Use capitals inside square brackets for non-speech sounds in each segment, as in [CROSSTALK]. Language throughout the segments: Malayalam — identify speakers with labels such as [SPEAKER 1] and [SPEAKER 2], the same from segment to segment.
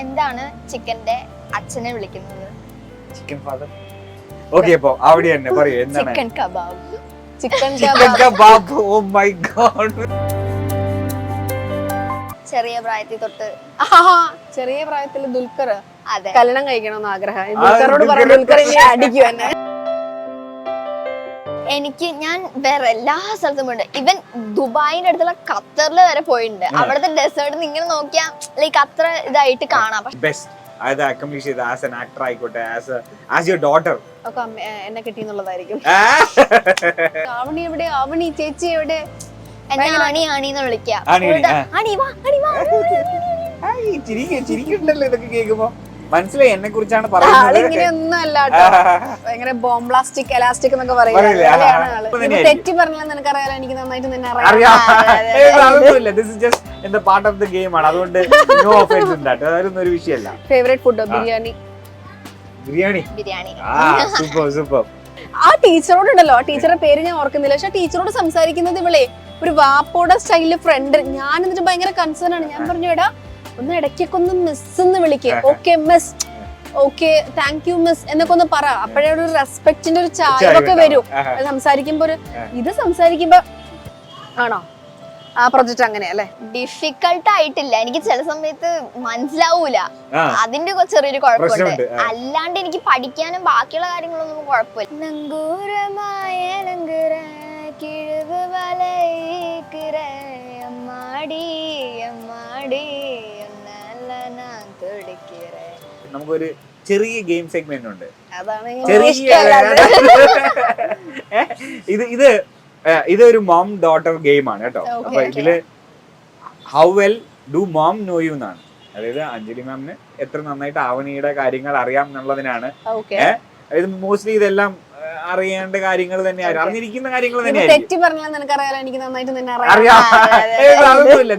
[SPEAKER 1] എന്താണ് ചിക്കന്റെ അച്ഛനെ വിളിക്കുന്നത്?
[SPEAKER 2] ചിക്കൻ ഫാദർ ഓക്കേ അപ്പോ അവിടെ തന്നെ പറയൂ എന്താണ്?
[SPEAKER 1] Chicken kebab
[SPEAKER 3] chicken
[SPEAKER 2] chicken kebab oh my god
[SPEAKER 1] ചെറിയ പ്രായത്തിൽ തൊട്ട്.
[SPEAKER 3] ചെറിയ പ്രായത്തിൽ ദുൽഖർ.
[SPEAKER 1] അതെ.
[SPEAKER 3] കല്യാണം കഴിക്കണമെന്ന് ആഗ്രഹം.
[SPEAKER 2] ആ,
[SPEAKER 3] ദുൽഖറോട്. പറഞ്ഞു ദുൽഖർ. ഇനി അടിക്കും എന്നെ
[SPEAKER 1] എനിക്ക് ഞാൻ വേറെ എല്ലാ സ്ഥലത്തും പോയിട്ടുണ്ട്. ഇവൻ ദുബായിന്റെ അടുത്തുള്ള ഖത്തറിൽ വരെ പോയിട്ടുണ്ട്. അവിടുത്തെ ഡെസേർട്ട് ഇങ്ങനെ നോക്കിയാൽ ലൈക്ക് അത്ര ഇതായിട്ട് കാണാം.
[SPEAKER 2] ബെസ്റ്റ് അതായത് അക്കംപ്ലീഷ് ചെയ്ത് ആസ് എൻ ആക്ടർ ആയിക്കോട്ടെ ആസ് ആസ് യുവർ ഡോട്ടർ
[SPEAKER 3] ഒക്കെ എന്നെ ആവണി എവിടെ? ആവണി ചേച്ചി എവിടെ?
[SPEAKER 1] എന്നെ ആണി
[SPEAKER 2] ആണി, ആണി, ആ.
[SPEAKER 1] ആണി വാ ആണി വാ.
[SPEAKER 2] ചിരിക്കുണ്ടല്ലോ ഇതൊക്കെ കേൾക്കുമ്പോ. മനസ്സിലായി എന്നെ കുറിച്ചാണ് പറയുന്നത്
[SPEAKER 3] ബോംബ്ലാസ്റ്റിക് എലാസ്റ്റിക് എന്നൊക്കെ
[SPEAKER 2] പറയുന്നത്.
[SPEAKER 3] തെറ്റി പറഞ്ഞാൽ നിനക്കറിയാലോ എനിക്ക് നന്നായിട്ട് നിന്നെ അറിയാം.
[SPEAKER 2] ദിസ് ഇസ് ജസ്റ്റ് എന്താ പാർട്ട് ഓഫ് ദ ഗെയിം ആണ്. അതുകൊണ്ട് നോ ഓഫൻസ് ഉണ്ടാട്ടോ അതൊന്നും ഒരു വിഷയമല്ല.
[SPEAKER 3] Favourite food biryani.
[SPEAKER 2] Biryani?
[SPEAKER 1] Biryani.
[SPEAKER 2] ആ സൂപ്പർ സൂപ്പർ
[SPEAKER 3] ആ ടീച്ചറോടുണ്ടല്ലോ. ആ ടീച്ചറുടെ പേര് ഞാൻ ഓർക്കുന്നില്ല. പക്ഷെ ടീച്ചറോട് സംസാരിക്കുന്നത് ഇവളെ ഒരു വാപ്പോടെ സ്റ്റൈലിൽ ഫ്രണ്ട് ഞാൻ എന്നിട്ട് ഭയങ്കര കൺസേൺ ആണ്. ഞാൻ പറഞ്ഞു എടാ ഒന്ന് ഇടയ്ക്കൊക്കെ ഒന്ന് മിസ് എന്ന് വിളിക്കുക okay miss okay thank you miss എന്നൊക്കെ ഒന്ന് പറ. അപ്പോഴേ ഒരു റെസ്പെക്ടിന്റെ ഒരു ചായവൊക്കെ വരും. സംസാരിക്കുമ്പോ ഒരു ഇത് സംസാരിക്കുമ്പോ ആണോ? ആ പ്രൊജക്ട് അങ്ങനെയല്ലേ
[SPEAKER 1] ഡിഫിക്കൽട്ട് ആയിട്ടില്ല. എനിക്ക് ചില സമയത്ത് മനസ്സിലാവൂല. അതിന്റെ ചെറിയൊരു കുഴപ്പമുണ്ട്. അല്ലാണ്ട് എനിക്ക് പഠിക്കാനും ബാക്കിയുള്ള കാര്യങ്ങളൊന്നും കുഴപ്പമില്ല. നങ്കൂരമായ അമ്മാടി അമ്മാടി.
[SPEAKER 2] നമുക്കൊരു ചെറിയ ഗെയിം സെഗ്മെന്റ് ഉണ്ട്. ചെറിയ. [LAUGHS] ഏ, ഇത് ഇത് ഒരു മോം ഡോട്ടർ ഗെയിം ആണ് കേട്ടോ. അപ്പൊ ഇതിൽ how well do mom know you എന്നാണ്. അതായത് അഞ്ജലി മാമിന് എത്ര നന്നായിട്ട് ആവണിയുടെ കാര്യങ്ങൾ അറിയാം എന്നുള്ളതിനാണ്. അതായത് മോസ്റ്റ്ലി ഇതെല്ലാം അറിയേണ്ട കാര്യങ്ങൾ തന്നെയായിരിക്കും. അറിഞ്ഞിരിക്കുന്ന കാര്യങ്ങൾ
[SPEAKER 3] തന്നെയായിരുന്നു
[SPEAKER 2] തന്നെയായിരിക്കും.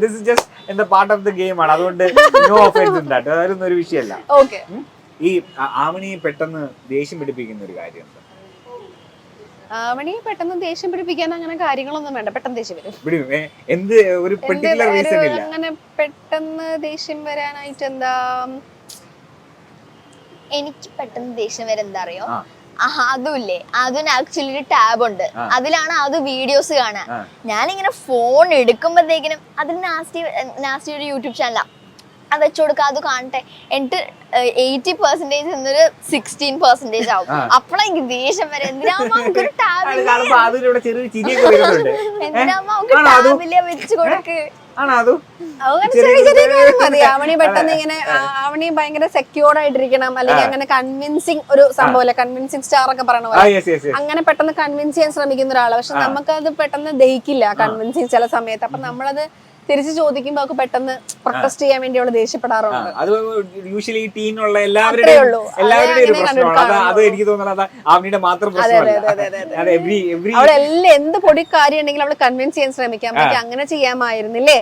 [SPEAKER 2] ദിസ് ഇസ് ജസ്റ്റ് എന്താ പാർട്ട് ഓഫ് ദ ഗെയിം ആണ്. അതുകൊണ്ട് നോ ഓഫൻസ് ഉണ്ടാട്ടോ അതൊന്നും ഒരു വിഷയമല്ല. ഈ ആമണിയെ പെട്ടെന്ന് ദേഷ്യം പിടിപ്പിക്കുന്ന ഒരു കാര്യം
[SPEAKER 3] ആവണി പെട്ടെന്ന് ദേഷ്യം പിടിപ്പിക്കാൻ അങ്ങനെ കാര്യങ്ങളൊന്നും വേണ്ട. പെട്ടെന്ന് ദേഷ്യം വരും.
[SPEAKER 2] എന്ത് ഒരു പെർട്ടിക്കുലർ റീസൺ ഇല്ല?
[SPEAKER 3] അങ്ങനെ പെട്ടെന്ന് ദേഷ്യം വരാനായിട്ട് എന്താ?
[SPEAKER 1] എനിക്ക് പെട്ടെന്ന് ദേഷ്യം വരെ എന്താ അറിയോ? അതുമില്ലേ? അതിന് ആക്ച്വലി ഒരു ടാബ് ഉണ്ട്. അതിലാണ് അത് വീഡിയോസ് കാണാൻ. ഞാനിങ്ങനെ ഫോൺ എടുക്കുമ്പോഴത്തേക്കിനും അതിൽ നാസ്റ്റി നാസ്റ്റി ഒരു യൂട്യൂബ് ചാനലാ അത് വെച്ചു കൊടുക്കുക അത് കാണട്ടെ. എന്നിട്ട് എയ്റ്റി പെർസെന്റേജ് എന്നൊരു സിക്സ്റ്റീൻ പെർസെന്റേജ് ആവും.
[SPEAKER 2] ആ.
[SPEAKER 1] അപ്പോഴാ എനിക്ക് ദേഷ്യം വരെ. എന്തിനാമ്മ നമുക്കൊരു
[SPEAKER 2] ടാബിൽ
[SPEAKER 1] എന്തിനാമ്മ നമുക്ക്? ടാബിൽ വെച്ച് കൊടുക്ക്?
[SPEAKER 3] ആവണി പെട്ടെന്ന് ഇങ്ങനെ അവണി ഭയങ്കര സെക്യൂർഡ് ആയിട്ടിരിക്കണം. അല്ലെങ്കിൽ അങ്ങനെ കൺവിൻസിങ് ഒരു സംഭവം കൺവിൻസിങ് സ്റ്റാർ ഒക്കെ പറയണ അങ്ങനെ പെട്ടെന്ന് കൺവിൻസ് ചെയ്യാൻ ശ്രമിക്കുന്ന ഒരാൾ. പക്ഷെ നമുക്കത് പെട്ടെന്ന് ദഹിക്കില്ല കൺവിൻസിങ് ചില സമയത്ത്. അപ്പൊ നമ്മളത് തിരിച്ചു ചോദിക്കുമ്പോ അവർക്ക് പെട്ടെന്ന് പ്രൊട്ടസ്റ്റ് ചെയ്യാൻ വേണ്ടിയുള്ള അവൾ ദേഷ്യപ്പെടാറുണ്ട്
[SPEAKER 2] അത് യൂഷ്വലി ടീനുള്ള എല്ലാവരുടെയും എല്ലാവരുടെയും ഒരു പ്രശ്നമാണ്. അത് എനിക്ക് തോന്നുന്നത്. മാത്രം
[SPEAKER 3] എന്ത് പൊടി കാര്യം ഉണ്ടെങ്കിലും അവൾ കൺവിൻസ് ചെയ്യാൻ ശ്രമിക്കാം. അങ്ങനെ ചെയ്യാമായിരുന്നില്ലേ?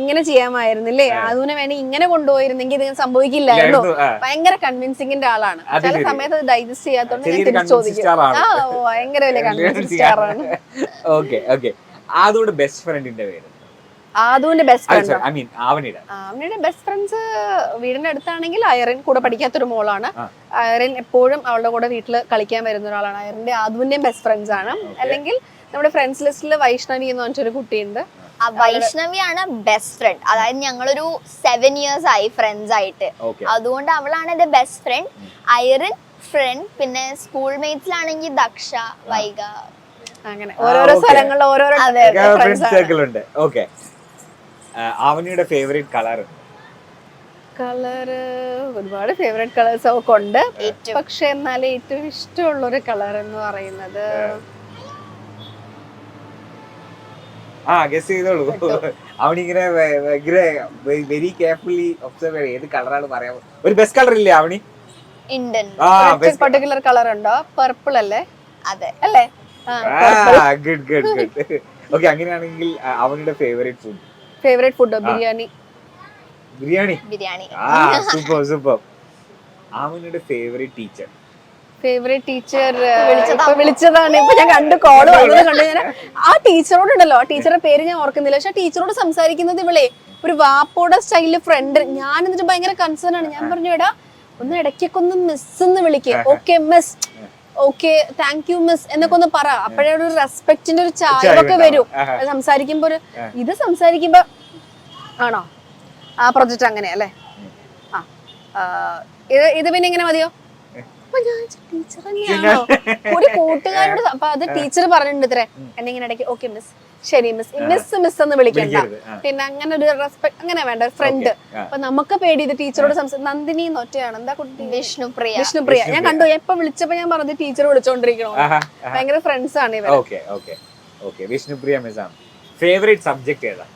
[SPEAKER 3] ഇങ്ങനെ ചെയ്യാമായിരുന്നില്ലേ? അതിനെ വേണ്ടി ഇങ്ങനെ കൊണ്ടുപോയിരുന്നെങ്കിൽ ഇത് സംഭവിക്കില്ലായിരുന്നു. ഭയങ്കര കൺവിൻസിങ്ങിന്റെ ആളാണ്. ചില. സമയത്ത് അത് ഡൈജസ്റ്റ് ചെയ്യാത്തോണ്ട് ചോദിക്കും. ആ ഭയങ്കര വലിയ [LAUGHS] കൺവിൻസിങ് സ്റ്റാർ ആണ്.
[SPEAKER 2] ഓക്കെ ഓക്കെ അതുകൊണ്ട് ബെസ്റ്റ് ഫ്രണ്ടിന്റെ പേര്.
[SPEAKER 3] ആദുവിന്റെ ബെസ്റ്റ് ഫ്രണ്ട്
[SPEAKER 2] ഐ മീൻ ആവണിയുടെ.
[SPEAKER 3] ബെസ്റ്റ് ഫ്രണ്ട്സ് വീടിന്റെ അടുത്താണെങ്കിൽ അയറിൻ കൂടെ പഠിക്കാത്തൊരു മോളാണ്. അയറിൻ എപ്പോഴും അവളുടെ കൂടെ വീട്ടിൽ കളിക്കാൻ വരുന്ന ഒരാളാണ്. അയറിന്റെ ആദുവിന്റെയും ബെസ്റ്റ് ഫ്രണ്ട്സ് ആണ്. അല്ലെങ്കിൽ നമ്മുടെ ഫ്രണ്ട്സ് ലിസ്റ്റിൽ വൈഷ്ണവി എന്ന് പറഞ്ഞൊരു കുട്ടിയുണ്ട്.
[SPEAKER 1] ആ വൈഷ്ണവിയാണ് ബെസ്റ്റ് ഫ്രണ്ട് അതായത് ഞങ്ങളൊരു സെവൻ ഇയേഴ്സ് ആയി ഫ്രണ്ട്സ് ആയിട്ട്. അതുകൊണ്ട് അവളാണ് എന്റെ ബെസ്റ്റ് ഫ്രണ്ട് അയറിൻ ഫ്രണ്ട് പിന്നെ സ്കൂൾ മേറ്റ്സിലാണെങ്കിൽ ദക്ഷ വൈഗ.
[SPEAKER 3] അങ്ങനെ. ഓരോരോ. സ്ഥലങ്ങളിൽ ഓരോരോ ഫ്രണ്ട്സ്
[SPEAKER 2] സർക്കിൾ ഉണ്ട്. ഓക്കെ ആവണിയുടെ ഫേവറേറ്റ് കളർ
[SPEAKER 3] കളർ ഒരുപാട് ഫേവറേറ്റ് കളേഴ്സ് ഒക്കെ ഉണ്ട്. പക്ഷെ എന്നാലും ഏറ്റവും ഇഷ്ടമുള്ള ഒരു കളർ എന്ന് പറയുന്നത്
[SPEAKER 2] ആ. ഗസ് ചെയ്തോളൂ. അവണിങ്ങനെ ഭ- ഭയങ്കര വെരി കെയർഫുള്ളി ഒബ്സർവ് ചെയ്യും ഏത് കളറാണ് പറയാൻ ഒരു ബെസ്റ്റ് കളർ ഇല്ലേ അവണി
[SPEAKER 3] പർട്ടിക്കുലർ കളർ ഉണ്ടോ? പർപ്പിൾ അല്ലേ?
[SPEAKER 1] അതെ.
[SPEAKER 3] അല്ലേ?
[SPEAKER 2] ഗുഡ് ഗുഡ് ഗുഡ് ഓക്കെ അങ്ങനെയാണെങ്കിൽ അവനിയുടെ favourite food
[SPEAKER 3] favourite food biryani.
[SPEAKER 2] Biryani?
[SPEAKER 1] Biryani.
[SPEAKER 2] ആ സൂപ്പർ സൂപ്പർ ആമിനയുടെ ഫേവറേറ്റ് ടീച്ചർ
[SPEAKER 3] ഫേവറേറ്റ് ടീച്ചർ
[SPEAKER 1] വിളിച്ചതാ.
[SPEAKER 3] വിളിച്ചതാണ്. ഇപ്പൊ ഞാൻ കണ്ട് കോൾ വന്നത് കണ്ടു. ഞാൻ ആ ടീച്ചറോടുണ്ടല്ലോ. ആ ടീച്ചറുടെ പേര് ഞാൻ ഓർക്കുന്നില്ല. പക്ഷെ ടീച്ചറോട് സംസാരിക്കുന്നത് ഇവളെ ഒരു വാപ്പോടെ സ്റ്റൈലിൽ ഫ്രണ്ട് ഞാൻ എന്നിട്ട് ഭയങ്കര കൺസേൺ ആണ്. ഞാൻ പറഞ്ഞു എടാ ഒന്ന് ഇടയ്ക്കൊക്കെ ഒന്ന് മിസ് എന്ന് വിളിക്കേ. Okay miss okay thank you miss എന്നൊക്കെ ഒന്ന് പറ. അപ്പോഴേ ഒരു റെസ്പെക്ടിന്റെ ഒരു ചായവൊക്കെ വരും. സംസാരിക്കുമ്പോ ഒരു ഇത് സംസാരിക്കുമ്പോ ആണോ? ആ പ്രൊജക്ട് അങ്ങനെ അല്ലേ? ആ. ഇത് പിന്നെ ഇങ്ങനെ മതിയോ? ഒരു കൂട്ടുകാരോട് അപ്പൊ അത് ടീച്ചർ പറഞ്ഞിട്ടുണ്ട് ഇത്രേ. എന്നെ ഇങ്ങനെ ഇടയ്ക്ക് ഓക്കെ മിസ് ശരി മിസ് മിസ് മിസ് എന്ന് വിളിക്കണ്ട. പിന്നെ അങ്ങനെ ഒരു റെസ്പെക്ട് അങ്ങനെ വേണ്ട ഫ്രണ്ട്. അപ്പൊ നമുക്ക് പേടി ഇത് ടീച്ചറോട് സംസാരിച്ചു നന്ദിനി ഒറ്റയാണ്. എന്താ കുട്ടി?
[SPEAKER 1] വിഷ്ണുപ്രിയ.
[SPEAKER 3] വിഷ്ണുപ്രിയ. ഞാൻ കണ്ടു എപ്പൊ വിളിച്ചപ്പോ ഞാൻ പറഞ്ഞു ടീച്ചർ വിളിച്ചോണ്ടിരിക്കണോ ഭയങ്കര ഫ്രണ്ട്സ് ആണ് ഇവർ
[SPEAKER 2] okay okay okay Vishnupriya miss ആണ്. ഫേവറേറ്റ് സബ്ജക്ട് ഏതാ?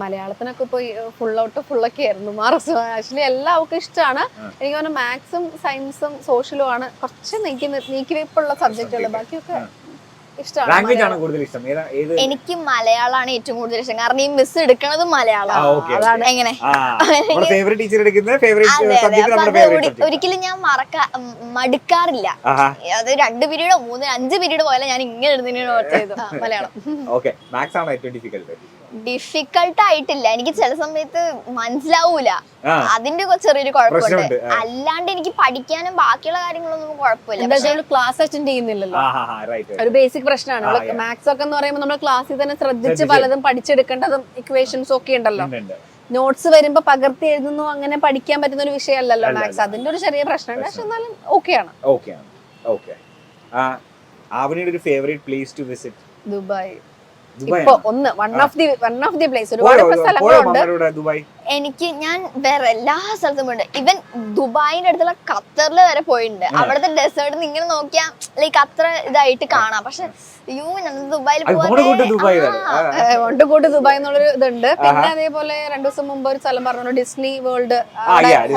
[SPEAKER 3] മലയാളത്തിനൊക്കെ ഇപ്പൊ ഫുൾ ഔട്ട് ഫുള്ളൊക്കെ ആയിരുന്നു. മാർക്സ് ആക്ച്വലി എല്ലാം അവർക്ക് ഇഷ്ടമാണ് എനിക്ക് തോന്നുന്നു മാത്സും സയൻസും സോഷ്യലും ആണ് കുറച്ച് നീക്കി നീക്കി നീക്കിവെപ്പുള്ള സബ്ജക്റ്റുകൾ ബാക്കിയൊക്കെ
[SPEAKER 2] ലാംഗ്വേജ് ആണ് കൂടുതൽ ഇഷ്ടം. ഏതാ
[SPEAKER 1] എനിക്ക് മലയാളമാണ് ഏറ്റവും കൂടുതൽ ഇഷ്ടം. കാരണം ഈ മിസ് എടുക്കണത്
[SPEAKER 2] മലയാളമാണ്
[SPEAKER 1] മലയാളം അതാണ് എങ്ങനെ?
[SPEAKER 2] ഫേവറേറ്റ് ടീച്ചർ എടുക്കുന്നത് ഫേവറേറ്റ്
[SPEAKER 1] ഒരിക്കലും ഞാൻ മറക്കാ മടുക്കാറില്ല. അത് രണ്ട് പീരീഡോ മൂന്ന് അഞ്ച് പീരീഡ് പോയാലും ഞാൻ ഇങ്ങനെ
[SPEAKER 3] എഴുതുന്നതിനോട് [LAUGHS] മലയാളം.
[SPEAKER 2] ഓക്കെ മാത്സ് ആണ് ഏറ്റവും ഡിഫിക്കൽട്ട്
[SPEAKER 1] ഡിഫിക്കൾട്ട് ആയിട്ടില്ല. എനിക്ക് ചില സമയത്ത് മനസ്സിലാവൂല. അതിന്റെ ചെറിയൊരു കുഴപ്പമുണ്ട്. അല്ലാണ്ട് എനിക്ക് പഠിക്കാനും ബാക്കിയുള്ള കാര്യങ്ങളൊന്നും കുഴപ്പമില്ല.
[SPEAKER 3] ക്ലാസ് അറ്റൻഡ് ചെയ്യുന്നില്ലല്ലോ. ഒരു ബേസിക് പ്രശ്നമാണ്. മാത്സ് ഒക്കെ എന്ന് പറയുമ്പോൾ നമ്മൾ ക്ലാസ്സിൽ തന്നെ ശ്രദ്ധിച്ച്. പലതും പഠിച്ചെടുക്കേണ്ടതും ഇക്വേഷൻസ് ഒക്കെ ഉണ്ടല്ലോ. നോട്ട്സ് വരുമ്പോ പകർത്തി എഴുതുന്നു അങ്ങനെ പഠിക്കാൻ പറ്റുന്ന ഒരു വിഷയമല്ലല്ലോ മാത്സ് അതിന്റെ ഒരു ചെറിയ പ്രശ്നമുണ്ട്. പക്ഷെ എന്നാലും ഓക്കെയാണ്
[SPEAKER 2] ഓക്കെ ആണ്. ഓക്കെ ആവണിയുടെ ഒരു favourite place to
[SPEAKER 3] visit
[SPEAKER 2] Dubai.
[SPEAKER 3] ഇപ്പൊ ഒന്ന് one of the one of the place ഒരുപാട് സ്ഥലങ്ങളുണ്ട്
[SPEAKER 1] എനിക്ക് ഞാൻ വേറെ എല്ലാ സ്ഥലത്തും പോയിട്ടുണ്ട്. ഇവൻ ദുബായിന്റെ അടുത്തുള്ള ഖത്തറിൽ വരെ പോയിട്ടുണ്ട്. അവിടുത്തെ ഡെസേർട്ട് നിങ്ങൾ നോക്കിയാ ലൈക്ക് അത്ര ഇതായിട്ട് കാണാം. പക്ഷെ യൂ ദുബായിൽ
[SPEAKER 2] അത് നമ്മുടെ കൂട്ട് ദുബായ്
[SPEAKER 3] എന്നുള്ളൊരു ഇതുണ്ട്. പിന്നെ അതേപോലെ രണ്ടു ദിവസം മുമ്പ് ഒരു സ്ഥലം പറഞ്ഞു ഡിസ്നി വേൾഡ്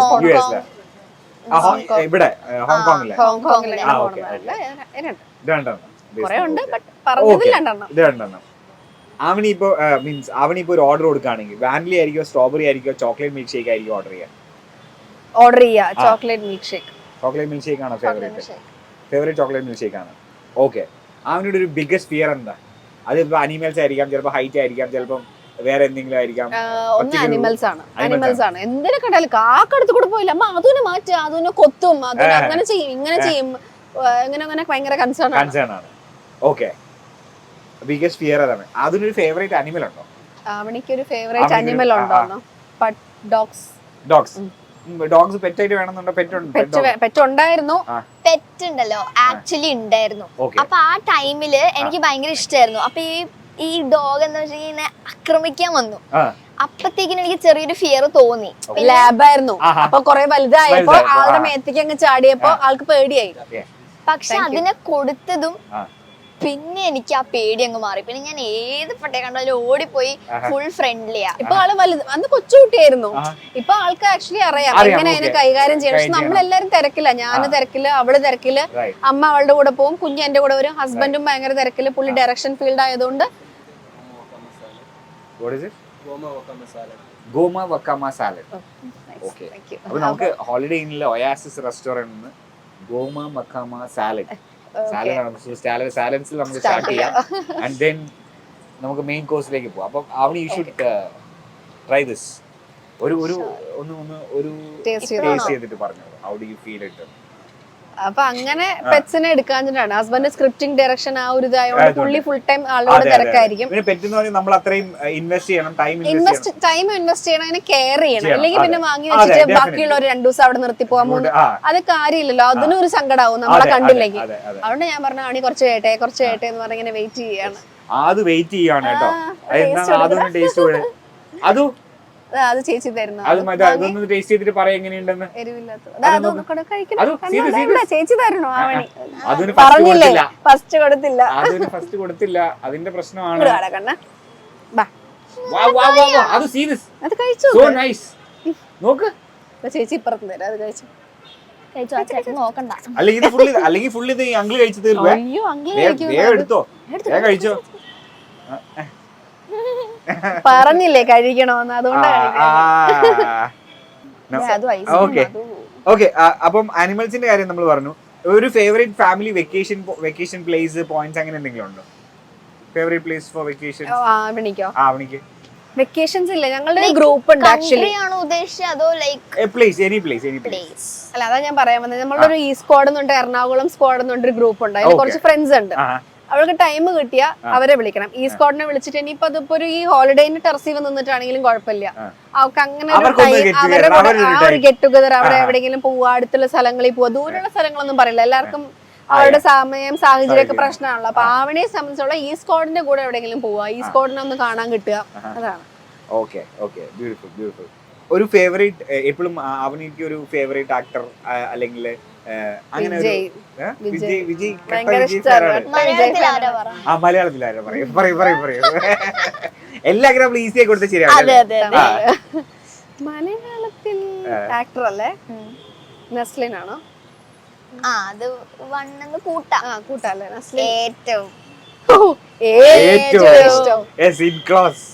[SPEAKER 1] ഹോങ്കോങ്.
[SPEAKER 2] ഇവിടെ ഹോങ്കോങ്ങിലെ
[SPEAKER 3] ഹോങ്കോങ്ങിലെ
[SPEAKER 2] ആ, രണ്ടെണ്ണം.
[SPEAKER 3] കുറെ ഉണ്ട് ബട്ട് പറഞ്ഞതിൽ
[SPEAKER 2] Okay.
[SPEAKER 3] രണ്ടെണ്ണം.
[SPEAKER 2] ഇത് രണ്ടെണ്ണം. അവനി ഇപ്പോൾ മീൻസ് അവനിപ്പോൾ ഒരു ഓർഡർ കൊടുക്കുകയാണെങ്കിൽ വാനിലി ആയിരിക്കോ സ്ട്രോബെറി ആയിരിക്കോ ചോക്ലേറ്റ് മിൽക്ക് ഷേക്ക് ആയിരിക്കും ഓർഡർ ചെയ്യുക?
[SPEAKER 3] ഓർഡർ ചെയ്യുക. Chocolate milk shake
[SPEAKER 2] chocolate milk shake ആണോ favourite favourite chocolate milk shake ആണ്. ഓക്കെ അവനോട് ഒരു ബിഗ്ഗസ്റ്റ് ഫിയർ എന്താ? അതിപ്പോ അനിമൽസ് ആയിരിക്കാം ചിലപ്പോൾ ഹൈറ്റ് ആയിരിക്കാം ചിലപ്പം വേറെ എന്തെങ്കിലും ആയിരിക്കാം.
[SPEAKER 3] ഒന്ന് അനിമൽസ് ആണ്. അനിമൽസ് ആണ്. എന്തിനെ കണ്ടാലും കാക്കടുത്ത് കൂടെ പോയില്ല. അമ്മ അതിനെ മാറ്റ അതിനെ കൊത്തും അതിനെ അങ്ങനെ ചെയ്യും ഇങ്ങനെ ചെയ്യും. എങ്ങനെ ഇങ്ങനെ അങ്ങനെ ഭയങ്കര കൺസേൺ ആണ്.
[SPEAKER 2] കൺസേൺ ആണ്. ഓക്കെ ബിഗ്ഗസ്റ്റ് ഫിയർ അതാണ് അതിനൊരു ഫേവറേറ്റ് അനിമൽ ഉണ്ടോ?
[SPEAKER 3] അവണിക്ക് ഒരു ഫേവറേറ്റ് അനിമൽ പട്ട് ഡോഗ്സ്
[SPEAKER 2] ഡോഗ്സ് ഡോഗ്സ് പെറ്റായിട്ട് വേണമെന്നുണ്ടോ? പെറ്റ്
[SPEAKER 3] പെറ്റ് പെറ്റ് ഉണ്ടായിരുന്നു.
[SPEAKER 1] പെറ്റ് ഉണ്ടല്ലോ. ആക്ച്വലി ഉണ്ടായിരുന്നു. അപ്പൊ ആ ടൈമിൽ എനിക്ക് ഭയങ്കര ഇഷ്ടമായിരുന്നു അപ്പൊ ഈ ഈ ഡോഗ് എന്ന് വെച്ചാൽ ഇങ്ങനെ ആക്രമിക്കാൻ വന്നു. അപ്പത്തേക്കിന് എനിക്ക് ചെറിയൊരു ഫിയർ തോന്നി.
[SPEAKER 3] ലാബായിരുന്നു. അപ്പൊ കൊറേ വലുതായപ്പോ ആളുടെ. മേത്തേക്ക് അങ്ങ് ചാടിയപ്പോ ആൾക്ക് പേടിയായി.
[SPEAKER 1] പക്ഷെ അതിനെ കൊടുത്തതും. പിന്നെ എനിക്ക് ആ പേടി അങ്ങ് മാറി. പിന്നെ ഞാൻ ഏത് പട്ടേ കണ്ടാലും ഓടിപ്പോയി ഫുൾ ഫ്രണ്ട്ലിയാ
[SPEAKER 3] ഇപ്പൊ ആൾ വലുത് അന്ന് കൊച്ചുകുട്ടിയായിരുന്നു. ഇപ്പൊ ആൾക്ക് ആക്ച്വലി അറിയാം. എങ്ങനെ അതിനെ കൈകാര്യം ചെയ്യണം. പക്ഷെ നമ്മളെല്ലാരും തിരക്കില്ല ഞാൻ
[SPEAKER 2] ആ.
[SPEAKER 3] തിരക്കിൽ അവൾ
[SPEAKER 2] തിരക്കിൽ
[SPEAKER 3] അമ്മ അവളുടെ കൂടെ പോകും കുഞ്ഞ് എന്റെ കൂടെ വരും. ഹസ്ബൻഡും ഭയങ്കര തിരക്കിൽ പുള്ളി ഡയറക്ഷൻ ഫീൽഡ് ആയതുകൊണ്ട്?
[SPEAKER 2] Goma wakame salad okay. അപ്പൊ നമുക്ക് holiday ഇന്നിലെ oasis restaurant goma wakame salad salad നമുക്ക് സ്റ്റാർട്ട് ചെയ്യാം. ആൻഡ് ദെൻ [LAUGHS] നമുക്ക് മെയിൻ കോഴ്സിലേക്ക് പോകാം അപ്പം അവിടെ യു ഷുഡ് ട്രൈ ദിസ് ഒരു ഒരു ഒന്ന് ഒന്ന് ഒരു ടേസ്റ്റ് ചെയ്തിട്ട് പറഞ്ഞു how do you feel it
[SPEAKER 3] അപ്പൊ അങ്ങനെ പെറ്റ്സിനെ എടുക്കാഞ്ഞിട്ടാണ്. ഹസ്ബൻഡ് സ്ക്രിപ്റ്റിംഗ് ഡയറക്ഷൻ ആ ഒരു ഇതായതുകൊണ്ട്. പുള്ളി ഫുൾ ടൈം ആളോട് തിരക്കായിരിക്കും.
[SPEAKER 2] നമ്മൾ അത്രയും ഇൻവെസ്റ്റ് ചെയ്യണം ടൈം ഇൻവെസ്റ്റ്
[SPEAKER 3] ടൈം ഇൻവെസ്റ്റ് ചെയ്യണം അതിനെ കെയർ ചെയ്യണം. അല്ലെങ്കിൽ പിന്നെ. വാങ്ങി വെച്ചിട്ട് ബാക്കിയുള്ള ഒരു രണ്ടു ദിവസം അവിടെ നിർത്തി പോകാൻ പോകുന്നു അത് കാര്യമില്ലല്ലോ. അതിനും ഒരു സങ്കടമാവും നമ്മളെ കണ്ടില്ലെങ്കിൽ
[SPEAKER 2] അതെ അതെ
[SPEAKER 3] അതുകൊണ്ട് ഞാൻ പറഞ്ഞ ആണി കുറച്ച് കേട്ടെ കുറച്ച് കേട്ടെ എന്ന് പറഞ്ഞ ഇങ്ങനെ വെയിറ്റ് ചെയ്യാണ്
[SPEAKER 2] അത് വെയിറ്റ് ചെയ്യാണ് കേട്ടോ. ടേസ്റ്റ് അതു
[SPEAKER 3] അത് ചേച്ചി തരുന്നു
[SPEAKER 2] അത് അതൊന്ന് ടേസ്റ്റ് ചെയ്തിട്ട് പറയാ എങ്ങനെയുണ്ടെന്ന്.
[SPEAKER 3] എരിവില്ലാത്തത് ചേച്ചി തരണോ ആവണി
[SPEAKER 2] അതിന് ഫസ്റ്റ്
[SPEAKER 3] പറഞ്ഞില്ലേ ഫസ്റ്റ് കൊടുത്തില്ല.
[SPEAKER 2] അതിന് ഫസ്റ്റ് കൊടുത്തില്ല. അതിന്റെ പ്രശ്നമാണ്.
[SPEAKER 3] ഇവിടെ വാടാ കണ്ണ.
[SPEAKER 2] വാ, വാ, വാ, വാ. അത് സീരിയസ്.
[SPEAKER 3] അത് കഴിച്ചു?
[SPEAKER 2] സോ നൈസ് നോക്ക്.
[SPEAKER 3] ചേച്ചി ഇപ്പുറത്ത് തരാം അത് കഴിച്ചു.
[SPEAKER 1] കഴിച്ചു ആ നോക്കണ്ട.
[SPEAKER 2] അല്ലെങ്കിൽ ഇത് ഫുള്ള് അല്ലെങ്കിൽ ഫുള്ള് ഇത് അങ്കിൾ കഴിച്ചു തീർവേ
[SPEAKER 3] അയ്യോ
[SPEAKER 2] വേഗം എടുത്തോ. കഴിച്ചോ.
[SPEAKER 3] പറഞ്ഞില്ലേ കഴിക്കണോന്ന്? അതുകൊണ്ടാണ്
[SPEAKER 2] ഓക്കെ ഓക്കെ അപ്പം അനിമൽസിന്റെ കാര്യം നമ്മൾ പറഞ്ഞു. ഒരു favourite family vacation vacation place points അങ്ങനെ എന്തെങ്കിലും ഉണ്ടോ? ഫേവറേറ്റ് പ്ലേസ് ഫോർ വെക്കേഷൻ ആ അവനിക്ക്
[SPEAKER 3] വെക്കേഷൻസ് ഇല്ല. ഞങ്ങളുടെ ഒരു ഗ്രൂപ്പ് ഉണ്ട് ആക്ച്വലി
[SPEAKER 1] ആണോ ഉദ്ദേശിച്ചത്? അതോ
[SPEAKER 2] like place any place any
[SPEAKER 1] place
[SPEAKER 3] അല്ല അതാ ഞാൻ പറയാൻ വന്നത്. നമ്മളുടെ ഒരു ഈ സ്ക്വാഡ് എന്നുണ്ട് എറണാകുളം സ്ക്വാഡ് എന്നുണ്ട് ഒരു ഗ്രൂപ്പ് ഉണ്ട്. അതിൽ കുറച്ച് ഫ്രണ്ട്സ് ഉണ്ട്. അവൾക്ക് ടൈം കിട്ടിയ അവരെ വിളിക്കണം. ഈ സ്കോഡിനെ വിളിച്ചിട്ട് ഇനിയിപ്പോ അതിപ്പോ ഒരു ഈ ഹോളിഡേന് ടെറസീവ് നിന്നിട്ടാണെങ്കിലും കുഴപ്പമില്ല. അവർക്ക് അങ്ങനെ ഒരു ആ ഒരു ഗെറ്റ് ടുഗദർ അവിടെ. എവിടെയെങ്കിലും പോവുക അടുത്തുള്ള സ്ഥലങ്ങളിൽ പോവുക ദൂരെയുള്ള സ്ഥലങ്ങളൊന്നും പറയില്ല. എല്ലാവർക്കും അവരുടെ സമയം സാഹചര്യമൊക്കെ
[SPEAKER 2] ഒക്കെ
[SPEAKER 3] പ്രശ്നമാണല്ലോ. അപ്പൊ ആവണയെ സംബന്ധിച്ചുള്ള ഈ സ്കോഡിന്റെ കൂടെ എവിടെയെങ്കിലും പോവാ ഈ സ്കോഡിനെ ഒന്ന് കാണാൻ കിട്ടുക. അതാണ്.
[SPEAKER 2] Okay okay. ബ്യൂട്ടിഫുൾ ബ്യൂട്ടിഫുൾ ഒരു ഫേവറേറ്റ് എപ്പോഴും അവനിക്ക് ഒരു ഫേവറേറ്റ് ആക്ടർ അല്ലെങ്കിൽ അങ്ങനെ
[SPEAKER 3] വിജയ്? വിജയ്.
[SPEAKER 2] ആ മലയാളത്തിൽ ആരാ പറയും പറയും പറയും പറയും. എല്ലാ ഗ്രാമിലും ഈസി ആയി കൊടുത്ത ശരിയാണ്
[SPEAKER 1] അതെ അതെ
[SPEAKER 3] മലയാളത്തിൽ ആക്ടർ അല്ലേ? നസ്ലിൻ ആണോ
[SPEAKER 1] ആ അത് വണ്ണെന്ന് കൂട്ടാം.
[SPEAKER 3] ആ കൂട്ടല്ലേ? നസ്ലിൻ.
[SPEAKER 1] ഏറ്റവും.
[SPEAKER 3] ഏറ്റവും
[SPEAKER 2] ഏറ്റവും
[SPEAKER 3] ഇഷ്ടം.
[SPEAKER 2] യെസ് ഇൻ ക്ലോസ്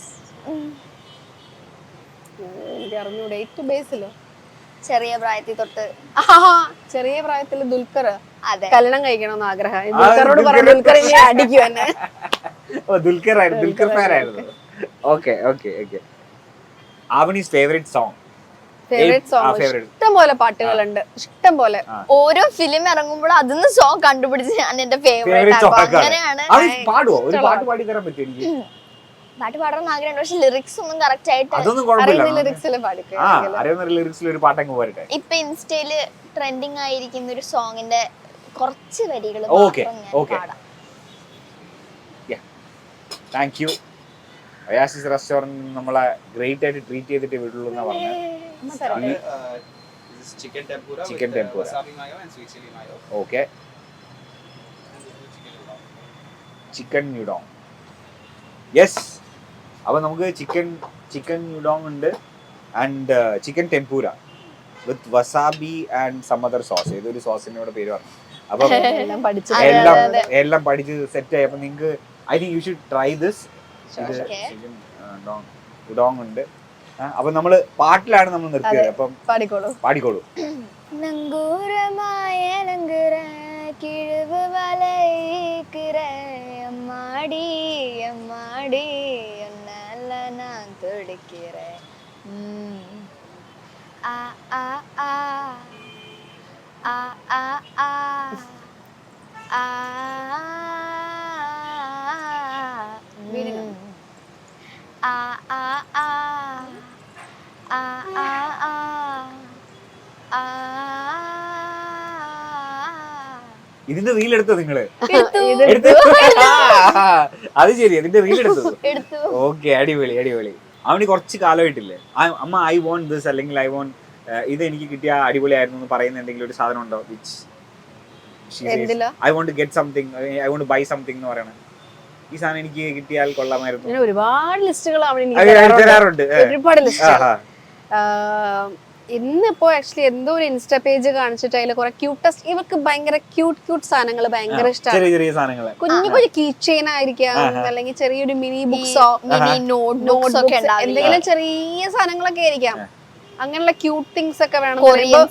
[SPEAKER 3] എനിക്ക് അറിഞ്ഞൂടെ ഏറ്റവും ബേസിലോ
[SPEAKER 1] ചെറിയ പ്രായത്തിൽ തൊട്ട്.
[SPEAKER 3] ചെറിയ പ്രായത്തിൽ ദുൽഖർ
[SPEAKER 1] അതെ.
[SPEAKER 3] കല്യാണം കഴിക്കണമെന്ന് ആഗ്രഹം.
[SPEAKER 2] ഇഷ്ടംപോലെ
[SPEAKER 3] ദുൽഖറിനോട് പറഞ്ഞു
[SPEAKER 2] ദുൽഖർ.
[SPEAKER 3] ദുൽഖർ ഇനി അടിക്കും എന്നെ.
[SPEAKER 2] ഓ ദുൽഖർ ആയിരുന്നു ദുൽഖർ ഫാൻ ആയിരുന്നു okay okay. Okay
[SPEAKER 3] Avani's
[SPEAKER 2] favourite
[SPEAKER 3] song
[SPEAKER 2] favourite song
[SPEAKER 3] ഇഷ്ടം പോലെ പാട്ടുകളുണ്ട്. ഇഷ്ടം പോലെ.
[SPEAKER 1] ഓരോ ഫിലിം ഇറങ്ങുമ്പോൾ അതിന്ന് സോങ് കണ്ടുപിടിച്ച് ഞാൻ എന്റെ ഫേവറേറ്റ് ആക്കും. അങ്ങനെയാണ്
[SPEAKER 2] പാടുവോ? ഒരു പാട്ട് പാടി തരാൻ പറ്റും എനിക്ക്
[SPEAKER 1] പാട്ട് പാടണം ആഗ്രഹമുണ്ട്. പക്ഷെ ലിറിക്സ് ഒന്നും കറക്റ്റ് ആയിട്ട്
[SPEAKER 3] അറിയുന്ന ലിറിക്സിൽ
[SPEAKER 2] അറിയുന്ന ലിറിക്സിൽ ഒരു പാട്ടങ്ങ് പോരട്ടെ.
[SPEAKER 1] ഇപ്പൊ ഇൻസ്റ്റയിൽ ട്രെൻഡിങ് ആയിരിക്കുന്ന ഒരു സോങ്ങിന്റെ കുറച്ച് വരികൾ. പാടാം.
[SPEAKER 2] താങ്ക് യു അയാസിസ് റെസ്റ്റോറന്റ് നമ്മളെ ഗ്രേറ്റ് ആയിട്ട് ട്രീറ്റ് ചെയ്തിട്ട് വിടുള്ളൂ എന്നാ
[SPEAKER 4] പറഞ്ഞു? Chicken mayo. Okay. Chicken udon
[SPEAKER 2] yes അപ്പോൾ നമുക്ക് ചിക്കൻ ചിക്കൻ യുഡോങ് ഉണ്ട് and chicken tempura with wasabi and some other sauce ഏതൊരു സോസിനോട് പേര് പറഞ്ഞു. അപ്പൊ [LAUGHS]
[SPEAKER 3] എല്ലാം
[SPEAKER 2] എല്ലാം പഠിച്ച് സെറ്റ് ആയി. അപ്പൊ നിങ്ങൾക്ക് I think you should try
[SPEAKER 1] this
[SPEAKER 2] chicken udon ഉണ്ട്. അപ്പൊ നമ്മൾ പാട്ടിലാണ് നമ്മൾ നിർത്തിയത്. അപ്പം
[SPEAKER 3] പാടിക്കോളൂ.
[SPEAKER 2] പാടിക്കോളൂ. [CLEARS THROAT]
[SPEAKER 1] നങ്കൂരമായ നങ്കുര കിഴിവ് അമ്മാടി അമ്മാടി. நான் துடிக்கிறேன் ம். ஆ ஆ ஆ ஆ ஆ ஆ ஆ
[SPEAKER 3] വീടിനോ?
[SPEAKER 1] ம். ആ ആ ആ ആ ആ ആ ആ
[SPEAKER 2] ഇതിന്റെ റീൽ എടുത്തോ നിങ്ങള്
[SPEAKER 1] എടുത്തു
[SPEAKER 2] എടുത്തു [LAUGHS] [LAUGHS] അത് ശരി നിന്റെ റീൽ എടുത്തു. [LAUGHS]
[SPEAKER 1] എടുത്തു.
[SPEAKER 2] ഓക്കെ അടിപൊളി അടിപൊളി. അവന് കുറച്ച് കാലമായിട്ടില്ലേ? അമ്മ ഐ വോണ്ട് ദിസ് അല്ലെങ്കിൽ ഐ വോണ്ട് ഇത് എനിക്ക് കിട്ടിയ അടിപൊളിയായിരുന്നു എന്ന് പറയുന്ന എന്തെങ്കിലും ഒരു സാധനം ഉണ്ടോ?
[SPEAKER 3] Which
[SPEAKER 2] I want get something I want buy something എന്ന് പറയണ ഈ സാധനം എനിക്ക് കിട്ടിയാൽ കൊള്ളാമായിരുന്നു.
[SPEAKER 3] ഒരുപാട് ലിസ്റ്റുകൾ. ഒരുപാട് ലിസ്റ്റ്. ഇന്നിപ്പോ ആക്ച്വലി എന്തോ ഒരു ഇൻസ്റ്റാ പേജ് കാണിച്ചിട്ട് അതിൽ കുറെ ക്യൂട്ടസ്റ്റ് ഇവർക്ക് ഭയങ്കര ക്യൂട്ട് ക്യൂട്ട് സാധനങ്ങൾ ഭയങ്കര ഇഷ്ടമാണ്
[SPEAKER 2] ചെറിയ ചെറിയ സാധനങ്ങൾ.
[SPEAKER 3] കുഞ്ഞു കുഞ്ഞു കീ ചെയിൻ ആയിരിക്കാം അല്ലെങ്കിൽ ചെറിയൊരു മിനി ബുക്സോ
[SPEAKER 1] മിനി നോട്ട് നോട്ട് ഒക്കെ
[SPEAKER 3] എന്തെങ്കിലും ചെറിയ സാധനങ്ങളൊക്കെ ആയിരിക്കാം. അങ്ങനെയുള്ള ക്യൂട്ട് തിങ്സ് ഒക്കെ വേണം.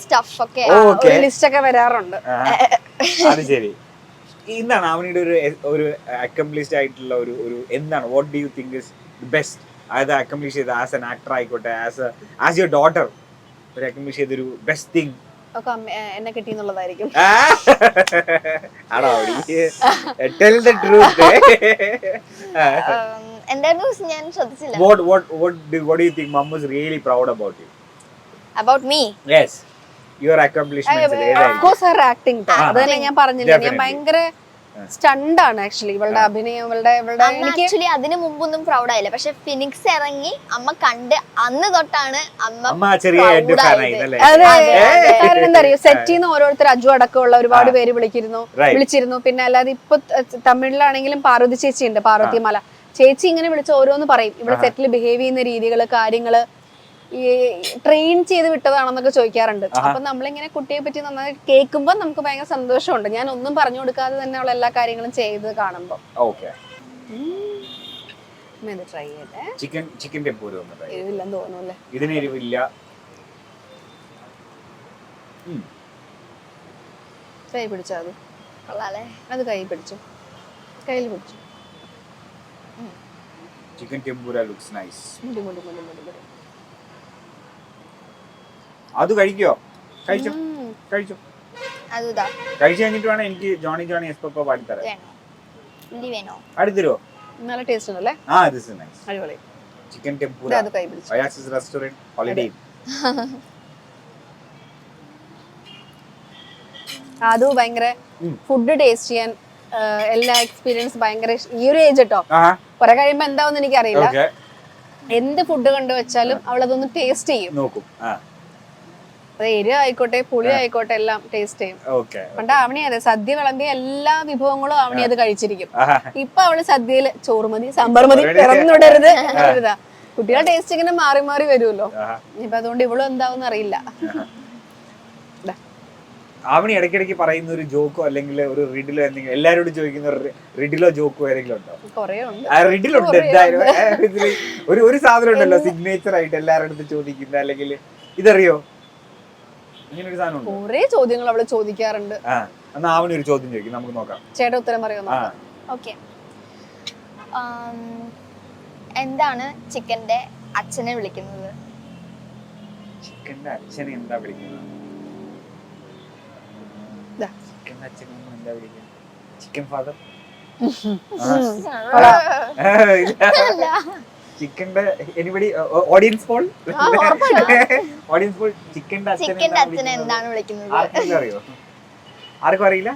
[SPEAKER 1] സ്റ്റഫ് ഒക്കെ.
[SPEAKER 3] ഒരു ലിസ്റ്റ് ഒക്കെ വരാറുണ്ട്.
[SPEAKER 2] അത് ശരി. എന്താണ് അവനിയുടെ ഒരു ഒരു അക്കംപ്ലിഷ്ഡ് ആയിട്ടുള്ള ഒരു ഒരു എന്താണ്? What do you think is best അതായത് അക്കംപ്ലിഷ് ചെയ്ത് ആസ് എൻ ആക്ടർ ആയിക്കോട്ടെ ആസ് ആസ് യുവർ ഡോട്ടർ ഒരു അക്കംപ്ലിഷ് ചെയ്തൊരു ബെസ്റ്റ് തിങ്
[SPEAKER 3] എന്നെ കിട്ടിയെന്നുള്ളതായിരിക്കും.
[SPEAKER 2] ആണോ ടെൽ ദ ട്രൂത്ത്
[SPEAKER 1] എന്തായിരുന്നു ഞാൻ ശ്രദ്ധിച്ചില്ല.
[SPEAKER 2] What what what you think mom was really proud about you?
[SPEAKER 1] About me
[SPEAKER 2] yes. Your accomplishments ഏതായിരിക്കും?
[SPEAKER 3] കോഴ്സ് ഹർ ആക്ടിങ് അത് ഞാൻ പറഞ്ഞില്ല ഞാൻ. ഭയങ്കര സ്റ്റണ്ടാണ് ആക്ച്വലി ഇവളുടെ അഭിനയം ഇവളുടെ ഇവളുടെ
[SPEAKER 1] ആക്ച്വലി അതിന് മുമ്പൊന്നും പ്രൗഡ് ആയില്ല. പക്ഷെ ഫിനിക്സ് ഇറങ്ങി അമ്മ കണ്ട് അന്ന് തൊട്ടാണ് അമ്മ.
[SPEAKER 3] കാരണം എന്താ അറിയോ? സെറ്റിൽ നിന്ന് ഓരോരുത്തർ അജു അടക്കമുള്ള ഒരുപാട് പേര് വിളിച്ചിരുന്നു. വിളിച്ചിരുന്നു. പിന്നെ അല്ലാതെ ഇപ്പൊ തമിഴിലാണെങ്കിലും പാർവതി ചേച്ചി ഉണ്ട് പാർവതി മല. ചേച്ചി ഇങ്ങനെ വിളിച്ച് ഓരോന്ന് പറയും. ഇവിടെ സെറ്റിൽ ബിഹേവ് ചെയ്യുന്ന രീതികൾ കാര്യങ്ങൾ. ഈ ട്രെയിൻ ചെയ്ത് വിട്ടതാണെന്നൊക്കെ ചോദിക്കാറുണ്ട്. അപ്പൊ നമ്മളിങ്ങനെ കുട്ടിയെ പറ്റി നന്നായി കേൾക്കുമ്പോൾ നമുക്ക് ഭയങ്കര സന്തോഷമുണ്ട്. ഞാൻ ഒന്നും പറഞ്ഞു കൊടുക്കാതെ തന്നെ ഉള്ള എല്ലാ കാര്യങ്ങളും ചെയ്ത് കാണുമ്പോൾ
[SPEAKER 2] ഓക്കെ.
[SPEAKER 3] ഇത് ട്രൈ ചെയ്യട്ടെ.
[SPEAKER 2] ചിക്കൻ ചിക്കൻ ടെമ്പൂര
[SPEAKER 3] എരിവില്ലെന്ന് തോന്നുന്നു അല്ലേ?
[SPEAKER 2] ഇതിന് എരിവില്ല.
[SPEAKER 3] കൈ പിടിച്ചോ അത്
[SPEAKER 1] കൊള്ളാലേ.
[SPEAKER 3] അത് കൈ പിടിച്ചു. കയ്യിൽ പിടിച്ചു.
[SPEAKER 2] ചിക്കൻ ടെമ്പൂര ലുക്സ് നൈസ്
[SPEAKER 3] മുടി, മുടി, മുടി, മുടി, മുടി.
[SPEAKER 2] അത് കഴിക്കോ? കഴിച്ചോ? കഴിച്ചോ? കഴിച്ചു കഴിഞ്ഞിട്ട് വേണം എനിക്ക് ജോണി ജോണി പാടിത്തരാം
[SPEAKER 1] ഇല്ലി
[SPEAKER 2] അടുത്തരോ
[SPEAKER 3] നല്ല ടേസ്റ്റ് ഉണ്ടല്ലേ?
[SPEAKER 2] ആ ദിസ് ഇസ് നൈസ്
[SPEAKER 3] അടിപൊളി. Chicken tempura
[SPEAKER 2] oasis restaurant holiday
[SPEAKER 3] അത് ഭയങ്കര ഫുഡ് ടേസ്റ്റ് ചെയ്യാൻ എല്ലാ എക്സ്പീരിയൻസ് ഭയങ്കര ഈ ഒരു ഏജ് കേട്ടോ കുറെ കഴിയുമ്പോ എന്താവെന്ന് എനിക്കറിയില്ല. എന്ത് ഫുഡ് കണ്ടു വെച്ചാലും അവളതൊന്ന് ടേസ്റ്റ് ചെയ്യും.
[SPEAKER 2] നോക്കും.
[SPEAKER 3] അത് എരിവ് ആയിക്കോട്ടെ പുളി ആയിക്കോട്ടെ എല്ലാം ടേസ്റ്റ് ചെയ്യും. പണ്ട് ആവണി അതെ സദ്യ വിളമ്പിയ എല്ലാ വിഭവങ്ങളും ആവണി അത് കഴിച്ചിരിക്കും. ഇപ്പൊ അവൾ സദ്യയിൽ ചോറ് മതി സാമ്പാർ മതി പിറന്നുവിടരുത് കുട്ടികളെ ടേസ്റ്റ് ഇങ്ങനെ മാറി മാറി വരുമല്ലോ. ഇപ്പൊ അതുകൊണ്ട് ഇവളും എന്താവും അറിയില്ല
[SPEAKER 2] ആവണി ഇടയ്ക്കിടയ്ക്ക് പറയുന്ന ഒരു ജോക്കോ അല്ലെങ്കിൽ ഒരു റിഡിലോ എന്തെങ്കിലും എല്ലാരോടും ചോദിക്കുന്ന ഒരു റിഡിലോ ജോക്കോ ഏതെങ്കിലും ഉണ്ടോ? റിഡിലുണ്ട് എന്തായാലും. ഒരു ഒരു സാധനം ഉണ്ടല്ലോ സിഗ്നേച്ചർ ആയിട്ട് എല്ലാവരുടെ അടുത്ത് ചോദിക്കുന്ന അല്ലെങ്കിൽ ഇതറിയോ അങ്ങനെ ഒരു സാധനം ഉണ്ടോ
[SPEAKER 3] കൊറേ ചോദ്യങ്ങൾ അവൾ ചോദിക്കാറുണ്ട്.
[SPEAKER 2] എന്നാ ആവണി ഒരു ചോദ്യം ചോദിക്കും നമുക്ക് നോക്കാം.
[SPEAKER 3] ചേട്ടൻ ഉത്തരം പറയുമോ
[SPEAKER 1] ഓക്കെ. എന്താണ് ചിക്കന്റെ അച്ഛനെ വിളിക്കുന്നത്?
[SPEAKER 2] ചിക്കന്റെ അച്ഛനെ എന്താ വിളിക്കുന്നത്. ചിക്കന്റെ അച്ഛനെ എന്താ വിളിക്കുന്നത്? Chicken father? [LAUGHS] ചിക്കന്റെ anybody
[SPEAKER 3] audience poll.
[SPEAKER 2] Audience poll ചിക്കന്റെ അച്ഛനെ?
[SPEAKER 1] എന്താണ് വിളിക്കുന്നത്?
[SPEAKER 2] അറിയോ? ആർക്കും അറിയില്ല?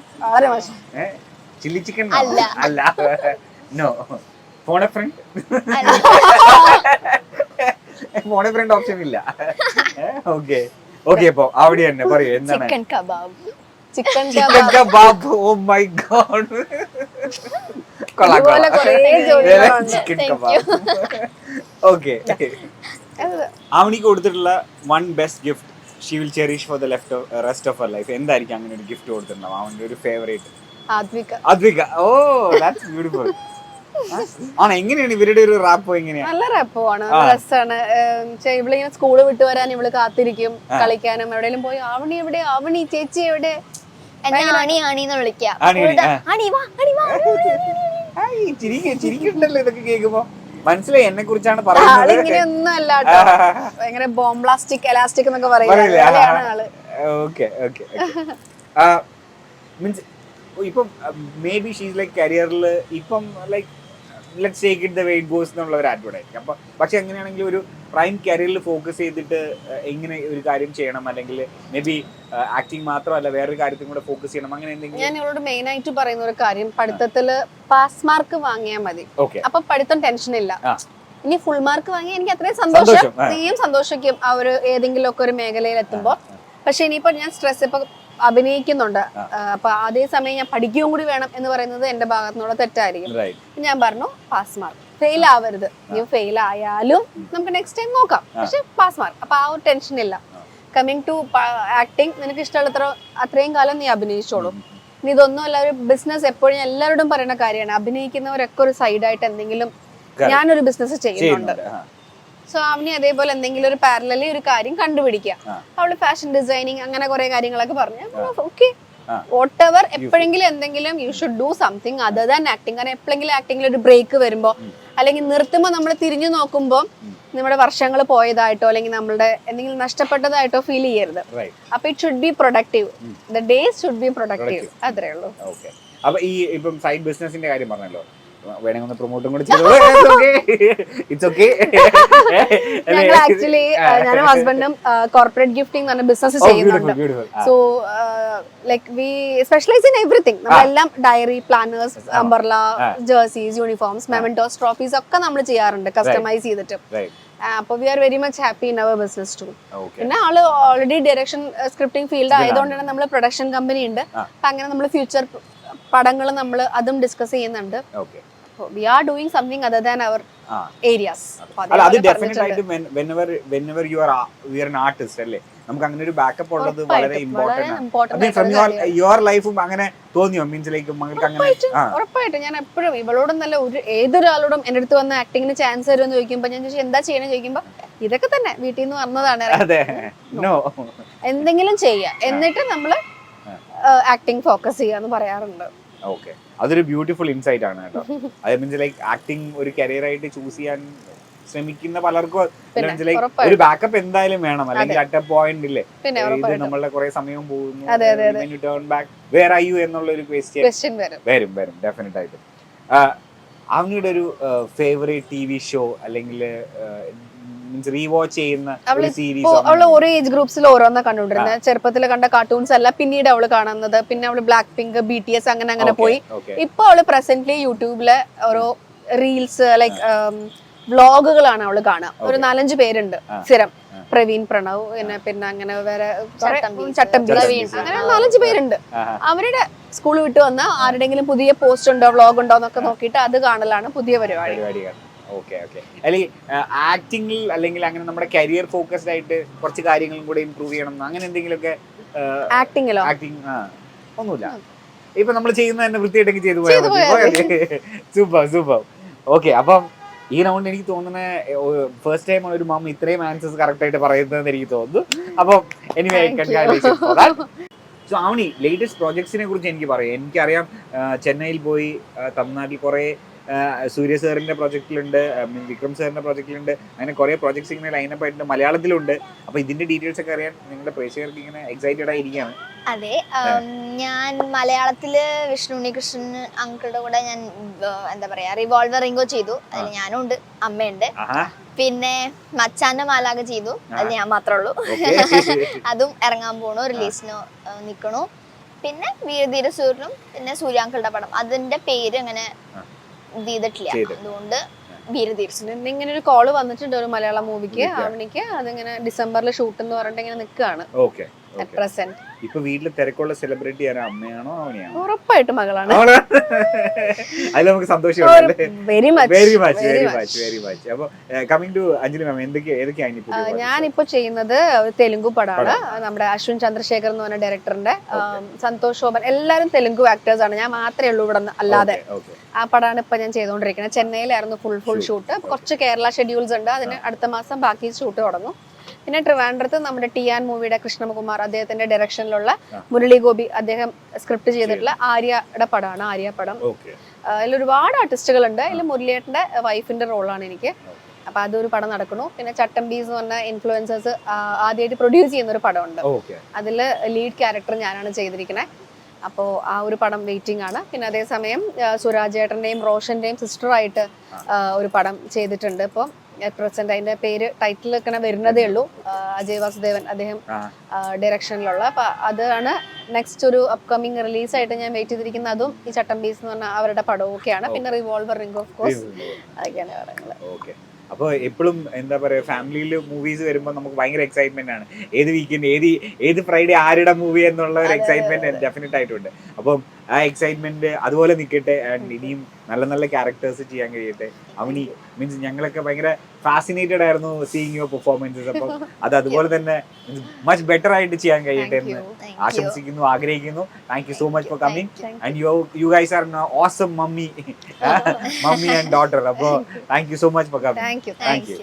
[SPEAKER 2] ചില്ലി ചിക്കൻ
[SPEAKER 1] അല്ല.
[SPEAKER 2] അല്ല. No phone a
[SPEAKER 1] friend.
[SPEAKER 2] Phone a friend option ഇല്ല. ഓക്കെ. ഓക്കെ അപ്പൊ അവിടെ തന്നെ പറയൂ എന്താണ്?
[SPEAKER 3] Chicken
[SPEAKER 2] kebab. Chicken kebab. Oh my
[SPEAKER 3] god കുറേ
[SPEAKER 2] ചിക്കൻ കബാബ് ഓക്കെ അവനിക്ക് കൊടുത്തിട്ടുള്ള one best gift she will cherish for the left rest of our life എന്തായിരിക്കും അങ്ങനെ ഒരു ഗിഫ്റ്റ് കൊടുത്തിട്ടുണ്ടാവും അവന്റെ ഒരു favourite Advika oh that's beautiful [LAUGHS] ആണ് എങ്ങനെയാണ് ഇവരുടെ ഒരു റാപ്പ് എങ്ങനെയാണ്
[SPEAKER 3] നല്ല റാപ്പോ
[SPEAKER 2] ആണ്
[SPEAKER 3] രസമാണ് ഇവളിങ്ങനെ സ്കൂൾ വിട്ടു വരാൻ ഇവൾ കാത്തിരിക്കും കളിക്കാനും എവിടെയെങ്കിലും പോയി ആവണി എവിടെ ആവണി ചേച്ചി എവിടെ?
[SPEAKER 1] എന്നെ ആണി വിളിക്കാം.
[SPEAKER 2] ആണി, ആണി, ആ. [LAUGHS] ചിരിക്കണ്ടല്ലോ ഇതൊക്കെ കേൾക്കുമ്പോ. മനസ്സിലായി എന്നെ കുറിച്ചാണ് പറയുന്നത്
[SPEAKER 3] ഇങ്ങനെയൊന്നും അല്ല കേട്ടോ. [LAUGHS] ഭയങ്കര ബോംബ്ലാസ്റ്റിക് എലാസ്റ്റിക് എന്നൊക്കെ പറയില്ല?
[SPEAKER 2] മീൻസ് ഇപ്പം മേ ബി ഷീസ് ലൈക്ക് കരിയറിൽ ഇപ്പം like let's take it the weight goes എന്നുള്ള ഒരു ആഡ്വർടൈസ് അപ്പൊ പക്ഷെ എങ്ങനെയാണെങ്കിൽ ഒരു പ്രൈം കരിയറിൽ ഫോക്കസ് ചെയ്തിട്ട് എങ്ങനെ ഒരു കാര്യം ചെയ്യണം. അല്ലെങ്കിൽ മേ ബി ആക്ടിങ് മാത്രമല്ല വേറൊരു കാര്യത്തിൽ കൂടെ ഫോക്കസ് ചെയ്യണം. അങ്ങനെ എന്തെങ്കിലും
[SPEAKER 3] ഞാൻ ഇവളോട് മെയിൻ ആയിട്ട് പറയുന്ന ഒരു കാര്യം പഠിത്തത്തിൽ പാസ് മാർക്ക് വാങ്ങിയാൽ മതി.
[SPEAKER 2] ഓക്കെ
[SPEAKER 3] അപ്പൊ പഠിത്തം ടെൻഷൻ ഇല്ല. ഇനി ഫുൾ മാർക്ക് വാങ്ങി എനിക്ക് അത്രയും സന്തോഷം. നീയും സന്തോഷിക്കും ആ ഒരു ഏതെങ്കിലും ഒക്കെ ഒരു മേഖലയിൽ എത്തുമ്പോ പക്ഷെ ഇനിയിപ്പോ ഞാൻ സ്ട്രെസ് ഇപ്പൊ അഭിനയിക്കുന്നുണ്ട്. അപ്പൊ അതേ സമയം ഞാൻ പഠിക്കുകയും കൂടി വേണം എന്ന് പറയുന്നത് എന്റെ ഭാഗത്തുനിന്നുള്ള തെറ്റായിരിക്കും. ഞാൻ പറഞ്ഞു പാസ് മാർക്ക് ഫെയിൽ ആവരുത്. നീ ഫെയിൽ ആയാലും നമുക്ക് നെക്സ്റ്റ് ടൈം നോക്കാം. പക്ഷെ പാസ് മാർക്ക് അപ്പൊ ആ ഒരു ടെൻഷൻ ഇല്ല. കമ്മിങ് ടു ആക്ടിങ് നിനക്ക് ഇഷ്ടമുള്ളത്ര അത്രയും കാലം നീ അഭിനയിച്ചോളൂ. ഇനി ഇതൊന്നും അല്ല ഒരു ബിസിനസ് എപ്പോഴും എല്ലാവരോടും പറയുന്ന കാര്യമാണ്. അഭിനയിക്കുന്നവരൊക്കെ ഒരു സൈഡായിട്ട് എന്തെങ്കിലും. ഞാനൊരു ബിസിനസ് ചെയ്യുന്നുണ്ട്. സോ അവന് അതേപോലെ എന്തെങ്കിലും ഒരു പാരലലി ഒരു കാര്യം കണ്ടുപിടിക്കുക. അവൾ ഫാഷൻ ഡിസൈനിങ് അങ്ങനെ കുറെ കാര്യങ്ങളൊക്കെ പറഞ്ഞു. ഓക്കെ. വോട്ട് എവർ എപ്പോഴെങ്കിലും എന്തെങ്കിലും you should do something other than acting കാരണം എപ്പോഴെങ്കിലും ആക്ടിങ്ങിൽ ഒരു ബ്രേക്ക് വരുമ്പോ അല്ലെങ്കിൽ നിർത്തുമ്പോൾ നമ്മൾ തിരിഞ്ഞു നോക്കുമ്പോൾ നമ്മുടെ വർഷങ്ങൾ പോയതായിട്ടോ അല്ലെങ്കിൽ നമ്മളുടെ എന്തെങ്കിലും നഷ്ടപ്പെട്ടതായിട്ടോ ഫീൽ ചെയ്യരുത്. അപ്പൊ it should be productive the days should be productive അത്രേ ഉള്ളൂ.
[SPEAKER 2] അപ്പൊ ഈ ഇപ്പം സൈഡ് ബിസിനസിന്റെ കാര്യം പറഞ്ഞല്ലോ. വേണമെങ്കിൽ ഒന്ന് പ്രൊമോട്ടും കൂടെ ചെയ്തു ഇറ്റ്സ് ഓക്കെ
[SPEAKER 3] ഞങ്ങൾ [LAUGHS] ആക്ച്വലി ഞാനും ഹസ്ബൻഡും കോർപ്പറേറ്റ് ഗിഫ്റ്റിംഗ് പറഞ്ഞ ബിസിനസ് ചെയ്യുന്നുണ്ട്. So like we specialise in everything നമ്മളെല്ലാം diary planners
[SPEAKER 2] umbrella
[SPEAKER 3] jerseys uniforms mementos trophies ഒക്കെ നമ്മൾ ചെയ്യാറുണ്ട്. കസ്റ്റമൈസ് ചെയ്തിട്ട്. അപ്പോൾ we are very much happy in our business
[SPEAKER 2] to
[SPEAKER 3] പിന്നെ all already direction scripting field ആയതുകൊണ്ടാണ് നമ്മൾ പ്രൊഡക്ഷൻ കമ്പനി ഉണ്ട്. അപ്പൊ അങ്ങനെ നമ്മൾ ഫ്യൂച്ചർ പടങ്ങൾ നമ്മൾ അതും ഡിസ്കസ് ചെയ്യുന്നുണ്ട്. We are doing something other than
[SPEAKER 2] our
[SPEAKER 3] areas
[SPEAKER 2] അല്ല അത് ഡെഫിനറ്റ് ആയിട്ട് whenever whenever you are you are an artist അല്ലേ? നമുക്ക് അങ്ങനെ ഒരു ബാക്കപ്പ് ഉള്ളത് വളരെ ഇമ്പോർട്ടന്റ് ആണ്. ഫ്രം യുവർ യുവർ ലൈഫും അങ്ങനെ തോന്നിയോ? മീൻസ് ലൈക്ക് മകൾക്ക് അങ്ങനെ ആ.
[SPEAKER 3] ഉറപ്പായിട്ടും. ഞാൻ എപ്പോഴും ഇവളോടും നല്ല ഒരു ഏതൊരാളോടും എന്റെ അടുത്ത് വന്ന ആക്ടിങ്ങിന് ചാൻസ് തരുമെന്ന് ചോദിക്കുമ്പോൾ ഞാൻ ചോദിച്ചു എന്താ ചെയ്യണമെന്ന് ചോദിക്കുമ്പോൾ ഇതൊക്കെ തന്നെ വീട്ടിൽ നിന്ന് വന്നതാണ്. എന്തെങ്കിലും ചെയ്യുക എന്നിട്ട് നമ്മൾ ആക്ടിങ് ഫോക്കസ് ചെയ്യാന്ന് പറയാറുണ്ട്.
[SPEAKER 2] ഓക്കെ അതൊരു ബ്യൂട്ടിഫുൾ ഇൻസൈറ്റ് ആണ് കേട്ടോ. അത് മീൻസ് ലൈക്ക് ആക്ടിങ് ഒരു കരിയർ ആയിട്ട് ചൂസ് ചെയ്യാൻ ശ്രമിക്കുന്ന പലർക്കും ലൈക്ക് ഒരു ബാക്കപ്പ് എന്തായാലും വേണം. അല്ലെങ്കിൽ അറ്റ പോയിന്റ് ഇല്ലേ? ഇത് നമ്മളുടെ കുറെ സമയം പോകുന്നു. Turn back where are you എന്നുള്ള ഒരു ക്വസ്റ്റ്യൻ
[SPEAKER 3] വരും.
[SPEAKER 2] വരും ഡെഫിനറ്റ് ആയിട്ടും. അവനിയുടെ ഒരു ഫേവറേറ്റ് ടി വി ഷോ അല്ലെങ്കിൽ മീൻസ് റീവാച്ച് ചെയ്യുന്ന ഒരു സീരീസ്
[SPEAKER 3] അവൾ ഓരോ ഏജ് ഗ്രൂപ്പ്സിൽ ഓരോന്നാ കണ്ടുകൊണ്ടിരുന്നത് ചെറുപ്പത്തിൽ കണ്ട കാർട്ടൂൺസ് അല്ല പിന്നീട് അവൾ കാണുന്നത്. പിന്നെ അവൾ black pink B T S അങ്ങനെ അങ്ങനെ പോയി. ഇപ്പൊ അവൾ പ്രസന്റ്ലി യൂട്യൂബിൽ ഓരോ റീൽസ് ലൈക് വ്ളോഗുകളാണ് അവൾ കാണുക ഒരു. നാലഞ്ച് പേരുണ്ട്. സ്ഥിരം. പ്രവീൺ പ്രണവ് പിന്നെ പിന്നെ അങ്ങനെ വേറെ
[SPEAKER 2] ചട്ടമ്പി
[SPEAKER 3] അങ്ങനെ നാലഞ്ച് പേരുണ്ട്. അവരുടെ സ്കൂൾ വിട്ട് വന്ന ആരുടെങ്കിലും പുതിയ പോസ്റ്റ് ഉണ്ടോ വ്ളോഗ് ഉണ്ടോ എന്നൊക്കെ നോക്കിയിട്ട് അത് കാണലാണ് പുതിയ പരിപാടി.
[SPEAKER 2] Okay okay. അല്ലെങ്കിൽ ആക്ടിങ്ങിൽ അല്ലെങ്കിൽ അങ്ങനെ നമ്മുടെ കരിയർ ഫോക്കസ്ഡ് ആയിട്ട് കുറച്ച് കാര്യങ്ങളും കൂടെ ഇമ്പ്രൂവ് ചെയ്യണം അങ്ങനെ എന്തെങ്കിലുമൊക്കെ
[SPEAKER 3] ആക്ടിങ്ങിലോ?
[SPEAKER 2] ആക്ടിങ് ആ ഒന്നുമില്ല. ഇപ്പൊ നമ്മൾ ചെയ്യുന്ന തന്നെ വൃത്തിയായിട്ടെങ്കിൽ ചെയ്തു പോയാൽ [LAUGHS] സൂപ്പർ സൂപ്പർ. ഓക്കെ അപ്പം ഈ റൗണ്ട് എനിക്ക് തോന്നുന്ന ഫസ്റ്റ് ടൈം ഒരു മാം ഇത്രയും ആൻസേഴ്സ് കറക്റ്റ് ആയിട്ട് പറയുന്നതെന്ന് എനിക്ക് തോന്നുന്നു. അപ്പം എനിവേ സോ അവണി ലേറ്റസ്റ്റ് പ്രോജക്ട്സിനെ കുറിച്ച് എനിക്ക് പറയാം. എനിക്കറിയാം ചെന്നൈയിൽ പോയി തമിഴ്നാട്ടിൽ കുറേ സൂര്യ സാറിന്റെ പ്രോജക്റ്റിലുണ്ട് വിക്രം സാറിന്റെ പ്രൊജക്റ്റിലുണ്ട്. അങ്ങനെ കുറേ പ്രൊജക്ട്സ് ഇങ്ങനെ ലൈനപ്പ് ആയിട്ടുണ്ട് മലയാളത്തിലുണ്ട്. അപ്പൊ ഇതിന്റെ ഡീറ്റെയിൽസ് ഒക്കെ അറിയാൻ നിങ്ങളുടെ പ്രേക്ഷകർക്ക് ഇങ്ങനെ എക്സൈറ്റഡ് ആയിരിക്കുകയാണ്.
[SPEAKER 1] അതെ ഞാൻ മലയാളത്തിൽ വിഷ്ണു ഉണ്ണികൃഷ്ണൻ അങ്കിളുടെ കൂടെ ഞാൻ എന്താ പറയാ റിവോൾവർ റിംഗോ ചെയ്തു. അതിൽ ഞാനും ഉണ്ട് അമ്മയുണ്ട്. പിന്നെ മച്ചാന്റെ മാലാക ചെയ്തു. അതിൽ ഞാൻ മാത്രമേ ഉള്ളൂ. [LAUGHS] അതും ഇറങ്ങാൻ പോണു റിലീസിന് നിക്കണു. പിന്നെ വീരധീര സൂര്യനും പിന്നെ സൂര്യാങ്കളുടെ പടം. അതിന്റെ പേര് അങ്ങനെ ചെയ്തിട്ടില്ല.
[SPEAKER 2] ചെയ്ത്.
[SPEAKER 1] അതുകൊണ്ട് വീരധീര
[SPEAKER 3] ഇങ്ങനെ ഒരു കോൾ വന്നിട്ടുണ്ട് ഒരു മലയാളം മൂവിക്ക്. അവനിക്ക്. അതിങ്ങനെ ഡിസംബറിൽ ഷൂട്ട് എന്ന് പറഞ്ഞിട്ട് ഇങ്ങനെ നിൽക്കുകയാണ് അറ്റ് പ്രസന്റ്
[SPEAKER 2] ഇപ്പൊ വീട്ടിൽ തിരക്കുള്ള സെലിബ്രിറ്റി ആരാ? അമ്മയാണോ അവനെയാണോ?
[SPEAKER 3] ഉറപ്പായിട്ട് മകളാണ്.
[SPEAKER 2] അതിൽ നമുക്ക് സന്തോഷം
[SPEAKER 3] very much
[SPEAKER 2] very much very much very much അപ്പൊ കമ്മിങ് ടു അഞ്ജലി മാം എന്തൊക്കെ ഏതൊക്കെയാണ് projects?
[SPEAKER 3] ഞാനിപ്പോ ചെയ്യുന്നത് തെലുങ്ക് പടമാണ് നമ്മുടെ അശ്വിൻ ചന്ദ്രശേഖർ എന്ന് പറഞ്ഞ ഡയറക്ടറിന്റെ സന്തോഷ് ശോഭൻ. എല്ലാവരും തെലുങ്കു ആക്ടേഴ്സ് ആണ്. ഞാൻ മാത്രമേ ഉള്ളൂ ഇവിടെ അല്ലാതെ. ആ പടമാണ് ഇപ്പൊ ഞാൻ ചെയ്തുകൊണ്ടിരിക്കുന്നത്. ചെന്നൈയിലായിരുന്നു ഫുൾ ഫുൾ ഷൂട്ട് കുറച്ച് കേരള ഷെഡ്യൂൾസ് ഉണ്ട്. അതിന് അടുത്ത മാസം ബാക്കി ഷൂട്ട് തുടങ്ങും. പിന്നെ ട്രിവാൻഡ്രത്ത് നമ്മുടെ ടി ആൻ മൂവിയുടെ കൃഷ്ണകുമാർ അദ്ദേഹത്തിന്റെ ഡയറക്ഷനിലുള്ള. മുരളി ഗോപി അദ്ദേഹം സ്ക്രിപ്റ്റ് ചെയ്തിട്ടുള്ള ആര്യയുടെ പടമാണ് ആര്യ പടം. അതിൽ ഒരുപാട് ആർട്ടിസ്റ്റുകൾ ഉണ്ട് അതിൽ മുരളിയേട്ടന്റെ വൈഫിന്റെ റോളാണ് എനിക്ക്. അപ്പൊ അതൊരു പടം നടക്കണു പിന്നെ ചട്ടമ്പീസ് എന്ന് പറഞ്ഞ ഇൻഫ്ലുവൻസേഴ്സ് ആദ്യമായിട്ട് പ്രൊഡ്യൂസ് ചെയ്യുന്ന ഒരു പടമുണ്ട്. അതിൽ ലീഡ് ക്യാരക്ടർ ഞാനാണ് ചെയ്തിരിക്കുന്നത് അപ്പോ ആ ഒരു പടം വെയിറ്റിംഗ് ആണ്. പിന്നെ അതേസമയം സുരാജേട്ടന്റെയും റോഷന്റെയും റോഷന്റെയും സിസ്റ്ററായിട്ട് ഒരു പടം ചെയ്തിട്ടുണ്ട്. ഇപ്പോൾ പ്രസന്റ് അതിന്റെ പേര് ടൈറ്റിൽ ഇങ്ങനെ വരുന്നതേ ഉള്ളൂ. അജയ് വാസുദേവൻ അദ്ദേഹം. ഡയറക്ഷനിലുള്ള അപ്പൊ അതാണ് നെക്സ്റ്റ് ഒരു അപ്കമിങ് റിലീസ് ആയിട്ട് ഞാൻ വെയിറ്റ് ചെയ്തിരിക്കുന്ന അതും ഈ ചട്ടം ബീസ് എന്ന് പറഞ്ഞ അവരുടെ പടമൊക്കെയാണ്. പിന്നെ റിവോൾവർ റിംഗ് ഓഫ് കോഴ്സ് അതൊക്കെയാണ് പറയുന്നത്.
[SPEAKER 2] അപ്പോൾ എപ്പോഴും എന്താ പറയുക ഫാമിലിയിൽ മൂവീസ് വരുമ്പോൾ നമുക്ക് ഭയങ്കര എക്സൈറ്റ്മെന്റ് ആണ്. ഏത് വീക്കെൻഡ് ഏത് ഏത് ഫ്രൈഡേ ആരുടെ മൂവി എന്നുള്ള ഒരു എക്സൈറ്റ്മെന്റ് ഡെഫിനറ്റ് ആയിട്ടുണ്ട്. അപ്പം ആ എക്സൈറ്റ്മെന്റ് അതുപോലെ നിൽക്കട്ടെ ആൻഡ് ഇനിയും നല്ല നല്ല ക്യാരക്ടേഴ്സ് ചെയ്യാൻ കഴിയട്ടെ. അവനി മീൻസ് ഞങ്ങളൊക്കെ ഭയങ്കര ഫാസിനേറ്റഡ് ആയിരുന്നു സീയിങ് യുവർ പെർഫോമൻസസ് അപ്പം അത് അതുപോലെ തന്നെ മച്ച് ബെറ്റർ ആയിട്ട് ചെയ്യാൻ കഴിയട്ടെ എന്ന്. ആശംസിക്കുന്നു ആഗ്രഹിക്കുന്നു. Thank you so much for coming.
[SPEAKER 3] And you
[SPEAKER 2] you guys are awesome mummy mummy and daughter അപ്പോൾ thank you so much
[SPEAKER 3] for coming
[SPEAKER 2] thank you thank you.